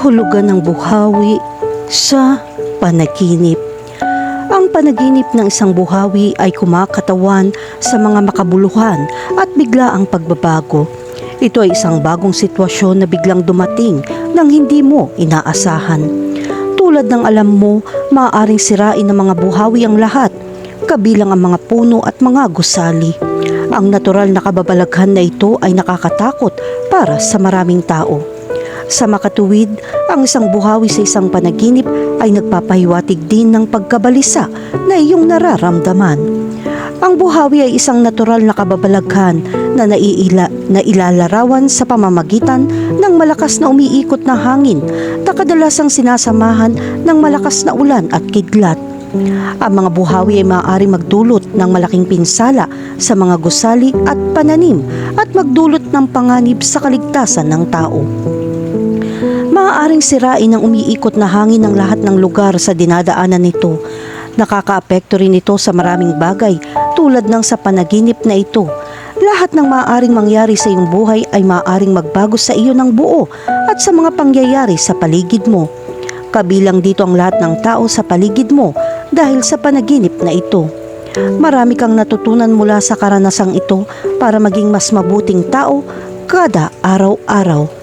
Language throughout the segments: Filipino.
kahulugan ng buhawi sa panaginip. Ang panaginip ng isang buhawi ay kumakatawan sa mga makabuluhan at biglaang pagbabago. Ito ay isang bagong sitwasyon na biglang dumating nang hindi mo inaasahan. Tulad ng alam mo, maaaring sirain ng mga buhawi ang lahat, kabilang ang mga puno at mga gusali. Ang natural na kababalaghan na ito ay nakakatakot para sa maraming tao. Sa makatuwid, ang isang buhawi sa isang panaginip ay nagpapahiwatig din ng pagkabalisa na iyong nararamdaman. Ang buhawi ay isang natural na kababalaghan na naiila, na ilalarawan sa pamamagitan ng malakas na umiikot na hangin na kadalasang sinasamahan ng malakas na ulan at kidlat. Ang mga buhawi ay maaari magdulot ng malaking pinsala sa mga gusali at pananim at magdulot ng panganib sa kaligtasan ng tao. Maaaring sirain ng umiikot na hangin ng lahat ng lugar sa dinadaanan nito. Nakakaapekto rin ito sa maraming bagay tulad ng sa panaginip na ito. Lahat ng maaaring mangyari sa iyong buhay ay maaaring magbago sa iyo ng buo at sa mga pangyayari sa paligid mo. Kabilang dito ang lahat ng tao sa paligid mo dahil sa panaginip na ito. Marami kang natutunan mula sa karanasang ito para maging mas mabuting tao kada araw-araw.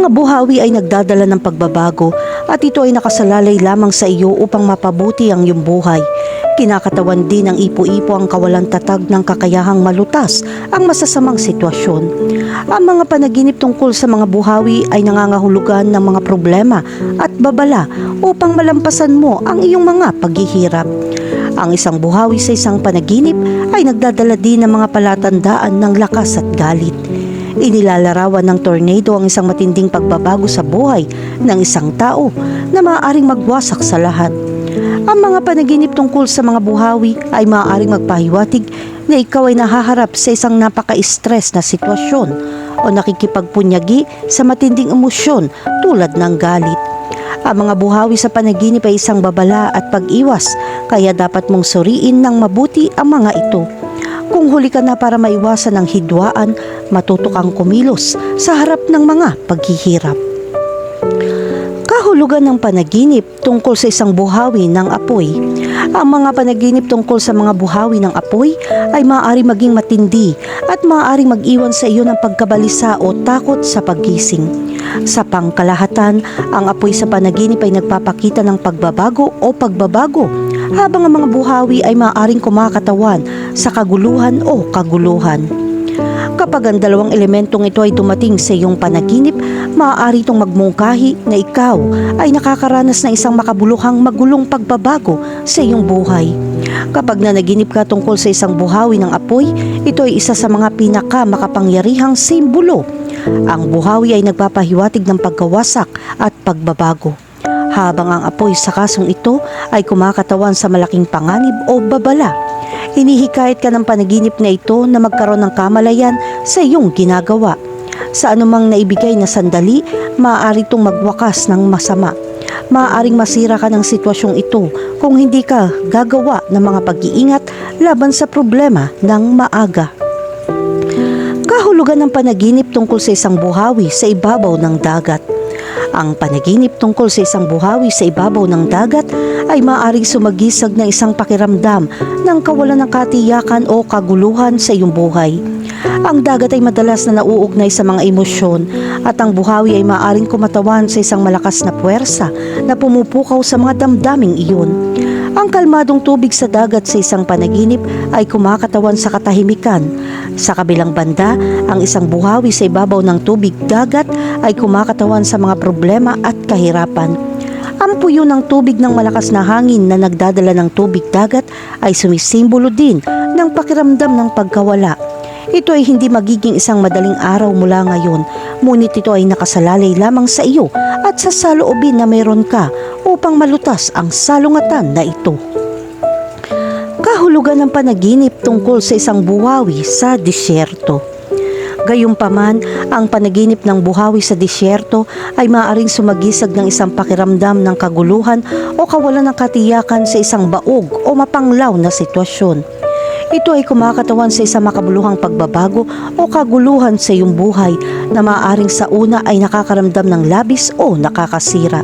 Mga buhawi ay nagdadala ng pagbabago at ito ay nakasalalay lamang sa iyo upang mapabuti ang iyong buhay. Kinakatawan din ng ipo-ipo ang kawalan tatag ng kakayahang malutas ang masasamang sitwasyon. Ang mga panaginip tungkol sa mga buhawi ay nangangahulugan ng mga problema at babala upang malampasan mo ang iyong mga paghihirap. Ang isang buhawi sa isang panaginip ay nagdadala din ng mga palatandaan ng lakas at galit. Inilalarawan ng tornado ang isang matinding pagbabago sa buhay ng isang tao na maaaring magwasak sa lahat. Ang mga panaginip tungkol sa mga buhawi ay maaaring magpahiwatig na ikaw ay nahaharap sa isang napaka-stress na sitwasyon o nakikipagpunyagi sa matinding emosyon tulad ng galit. Ang mga buhawi sa panaginip ay isang babala at pag-iwas kaya dapat mong suriin ng mabuti ang mga ito. Kung huli ka na para maiwasan ang hidwaan, matuto kang kumilos sa harap ng mga paghihirap. Kahulugan ng panaginip tungkol sa isang buhawi ng apoy. Ang mga panaginip tungkol sa mga buhawi ng apoy ay maaari maging matindi at maaari mag-iwan sa iyo ng pagkabalisa o takot sa paggising. Sa pangkalahatan, ang apoy sa panaginip ay nagpapakita ng pagbabago o pagbabago habang ang mga buhawi ay maaaring kumakatawan sa kaguluhan o kaguluhan. Kapag ang dalawang elementong ito ay dumating sa iyong panaginip, maaari itong magmungkahi na ikaw ay nakakaranas ng isang makabuluhang magulong pagbabago sa iyong buhay. Kapag nanaginip ka tungkol sa isang buhawi ng apoy, ito ay isa sa mga pinaka makapangyarihang simbolo. Ang buhawi ay nagpapahiwatig ng pagkawasak at pagbabago. Habang ang apoy sa kasong ito ay kumakatawan sa malaking panganib o babala. Hinihikayat ka ng panaginip na ito na magkaroon ng kamalayan sa iyong ginagawa. Sa anumang naibigay na sandali, maaari itong magwakas ng masama. Maaaring masira ka ng sitwasyong ito kung hindi ka gagawa ng mga pag-iingat laban sa problema ng maaga. Kahulugan ng panaginip tungkol sa isang buhawi sa ibabaw ng dagat. Ang panaginip tungkol sa isang buhawi sa ibabaw ng dagat ay maaaring sumagisag ng isang pakiramdam ng kawalan ng katiyakan o kaguluhan sa iyong buhay. Ang dagat ay madalas na nauugnay sa mga emosyon at ang buhawi ay maaaring kumatawan sa isang malakas na puwersa na pumupukaw sa mga damdaming iyon. Ang kalmadong tubig sa dagat sa isang panaginip ay kumakatawan sa katahimikan. Sa kabilang banda, ang isang buhawi sa ibabaw ng tubig dagat ay kumakatawan sa mga problema at kahirapan. Ang puyo ng tubig ng malakas na hangin na nagdadala ng tubig dagat ay sumisimbolo din ng pakiramdam ng pagkawala. Ito ay hindi magiging isang madaling araw mula ngayon, ngunit ito ay nakasalalay lamang sa iyo at sa saloobin na meron ka upang malutas ang salungatan na ito. Kahulugan ng panaginip tungkol sa isang buhawi sa disyerto. Gayunpaman, ang panaginip ng buhawi sa disyerto ay maaaring sumagisag ng isang pakiramdam ng kaguluhan o kawalan ng katiyakan sa isang baog o mapanglaw na sitwasyon. Ito ay kumakatawan sa isang makabuluhang pagbabago o kaguluhan sa iyong buhay na maaaring sa una ay nakakaramdam ng labis o nakakasira.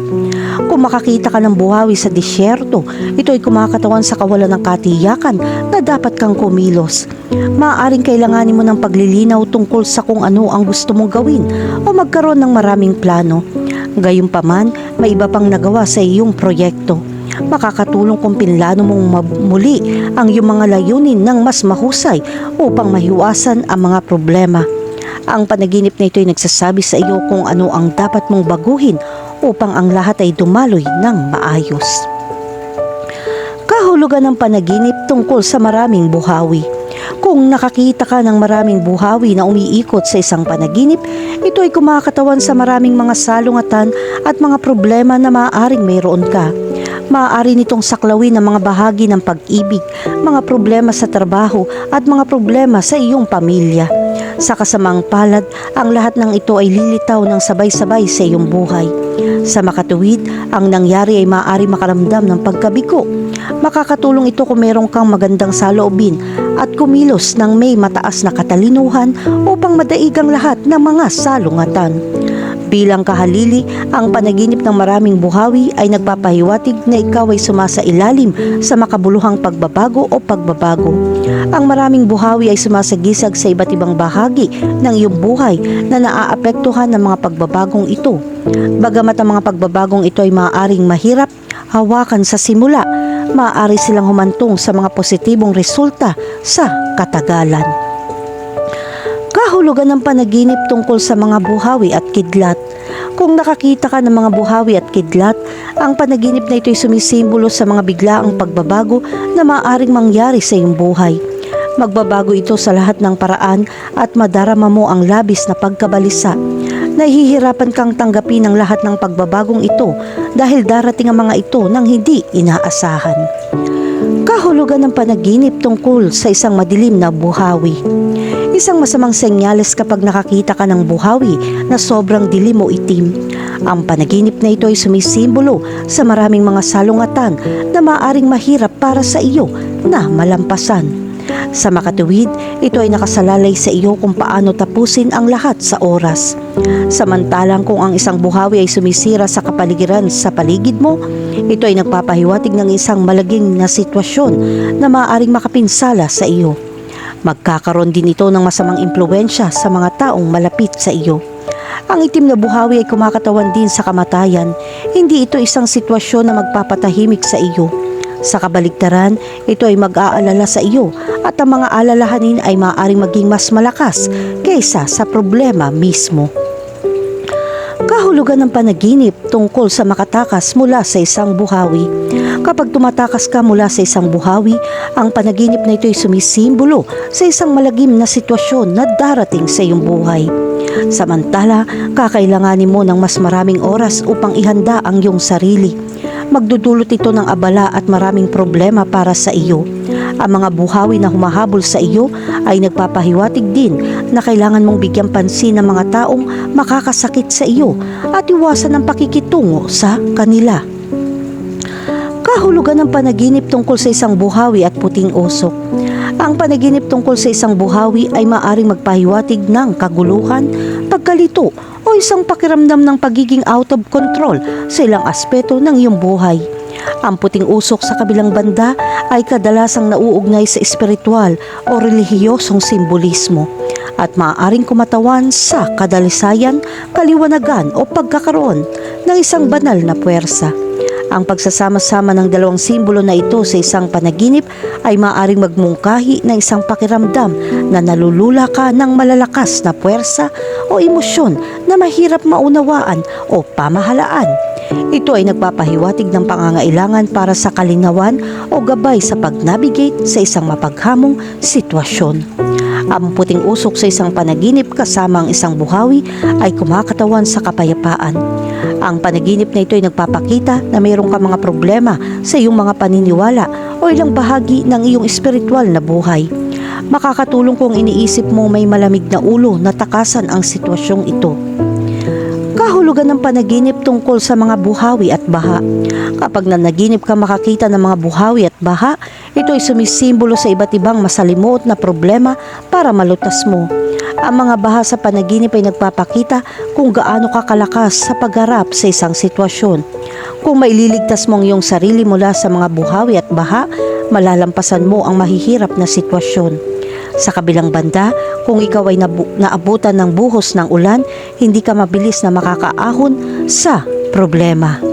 Kung makakita ka ng buhawi sa disyerto, ito ay kumakatawan sa kawalan ng katiyakan na dapat kang kumilos. Maaaring kailanganin mo ng paglilinaw tungkol sa kung ano ang gusto mong gawin o magkaroon ng maraming plano. Gayunpaman, may iba pang nagawa sa iyong proyekto. Makakatulong kung pinlano mong muli ang iyong mga layunin ng mas mahusay upang mahiwasan ang mga problema. Ang panaginip na ito ay nagsasabi sa iyo kung ano ang dapat mong baguhin upang ang lahat ay dumaloy ng maayos. Kahulugan ng panaginip tungkol sa maraming buhawi. Kung nakakita ka ng maraming buhawi na umiikot sa isang panaginip, ito ay kumakatawan sa maraming mga salungatan at mga problema na maaaring mayroon ka. Maaari nitong saklawin ang mga bahagi ng pag-ibig, mga problema sa trabaho at mga problema sa iyong pamilya. Sa kasamang palad, ang lahat ng ito ay lilitaw ng sabay-sabay sa iyong buhay. Sa makatuwid, ang nangyari ay maaari makaramdam ng pagkabigo. Makakatulong ito kung meron kang magandang saloobin at kumilos ng may mataas na katalinuhan upang madaig ang lahat ng mga salungatan. Bilang kahalili, ang panaginip ng maraming buhawi ay nagpapahiwatig na ikaw ay sumasa ilalim sa makabuluhang pagbabago o pagbabago. Ang maraming buhawi ay sumasagisag sa iba't ibang bahagi ng iyong buhay na naaapektuhan ng mga pagbabagong ito. Bagamat ang mga pagbabagong ito ay maaaring mahirap, hawakan sa simula, maaari silang humantong sa mga positibong resulta sa katagalan. Kahulugan ng panaginip tungkol sa mga buhawi at kidlat. Kung nakakita ka ng mga buhawi at kidlat, ang panaginip na ito ay sumisimbolo sa mga biglaang pagbabago na maaaring mangyari sa iyong buhay. Magbabago ito sa lahat ng paraan at madarama mo ang labis na pagkabalisa. Nahihirapan kang tanggapin ang lahat ng pagbabagong ito dahil darating ang mga ito nang hindi inaasahan. Kahulugan ng panaginip tungkol sa isang madilim na buhawi. Isang masamang senyales kapag nakakita ka ng buhawi na sobrang dilim o itim. Ang panaginip na ito ay sumisimbolo sa maraming mga salungatan na maaring mahirap para sa iyo na malampasan. Sa makatuwid, ito ay nakasalalay sa iyo kung paano tapusin ang lahat sa oras. Samantalang kung ang isang buhawi ay sumisira sa kapaligiran sa paligid mo, ito ay nagpapahiwatig ng isang malaging na sitwasyon na maaaring makapinsala sa iyo. Magkakaroon din ito ng masamang impluensya sa mga taong malapit sa iyo. Ang itim na buhawi ay kumakatawan din sa kamatayan. Hindi ito isang sitwasyon na magpapatahimik sa iyo. Sa kabaligtaran, ito ay mag-aalala sa iyo at ang mga alalahanin ay maaaring maging mas malakas kaysa sa problema mismo. Kahulugan ng panaginip tungkol sa makatakas mula sa isang buhawi. Kapag tumatakas ka mula sa isang buhawi, ang panaginip na ito ay sumisimbolo sa isang malagim na sitwasyon na darating sa iyong buhay. Samantala, kakailanganin mo ng mas maraming oras upang ihanda ang iyong sarili. Magdudulot ito ng abala at maraming problema para sa iyo. Ang mga buhawi na humahabol sa iyo ay nagpapahiwatig din na kailangan mong bigyang pansin ng mga taong makakasakit sa iyo at iwasan ang pakikitungo sa kanila. Kahulugan ng panaginip tungkol sa isang buhawi at puting usok. Ang panaginip tungkol sa isang buhawi ay maaring magpahiwatig ng kaguluhan, pagkalito o isang pakiramdam ng pagiging out of control sa ilang aspeto ng iyong buhay. Ang puting usok sa kabilang banda ay kadalasang nauugnay sa espiritual o relihiyosong simbolismo at maaaring kumatawan sa kadalisayan, kaliwanagan o pagkakaroon ng isang banal na puwersa. Ang pagsasama-sama ng dalawang simbolo na ito sa isang panaginip ay maaaring magmungkahi ng isang pakiramdam na nalulula ka ng malalakas na puwersa o emosyon na mahirap maunawaan o pamahalaan. Ito ay nagpapahiwatig ng pangangailangan para sa kalinawan o gabay sa pag-navigate sa isang mapaghamong sitwasyon. Ang puting usok sa isang panaginip kasama ang isang buhawi ay kumakatawan sa kapayapaan. Ang panaginip na ito ay nagpapakita na mayroon ka mga problema sa iyong mga paniniwala o ilang bahagi ng iyong espiritual na buhay. Makakatulong kung iniisip mo may malamig na ulo na takasan ang sitwasyong ito. Kahulugan ng panaginip tungkol sa mga buhawi at baha. Kapag nanaginip ka makakita ng mga buhawi at baha, ito ay sumisimbolo sa iba't ibang masalimuot na problema para malutas mo. Ang mga baha sa panaginip ay nagpapakita kung gaano ka kalakas sa pagharap sa isang sitwasyon. Kung maililigtas mo ang iyong sarili mula sa mga buhawi at baha, malalampasan mo ang mahihirap na sitwasyon. Sa kabilang banda, kung ikaw ay naabutan ng buhos ng ulan, hindi ka mabilis na makakaahon sa problema.